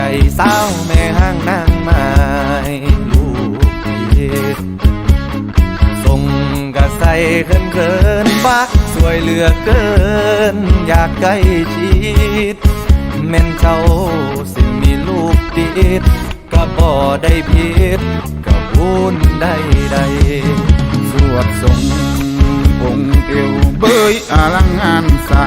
ใจเศร้าแม่ห้างนางไม้ลูกเยส่งกระใสเขินเขินฟักสวยเหลือเกิน อยากใกล้ชิดแม่นเจ้าสิมีลูกติดก็บ่ได้ผิดก็วุ่นได้ใดสวดสงองเอวเบยอลังงานสา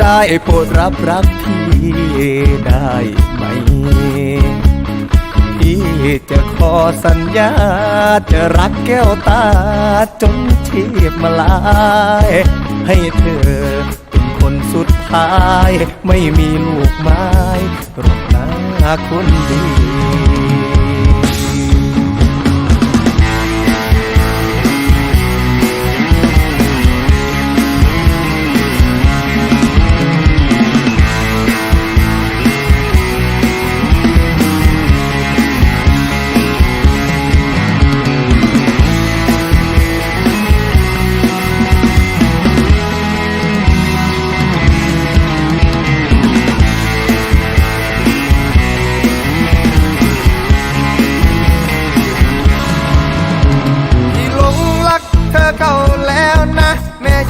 ได้โปรดรับรักพี่ได้ไหม พี่จะขอสัญญา จะรักแก้วตาจนชีพมาลาย ให้เธอเป็นคนสุดท้าย ไม่มีลูกไม้รบหน้าคนดี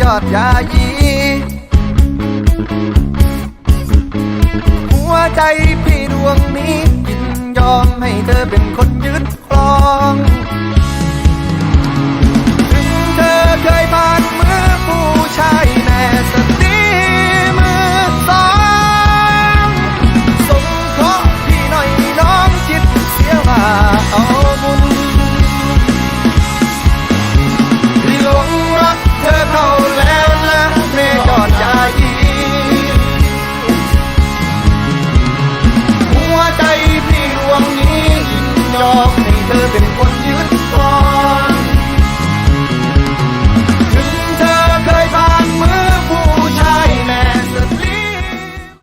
ยอดยายีหัวใจพี่ดวงนี้ยินยอมให้เธอเป็นคนยึด อกให้เธอเป็นคนยืน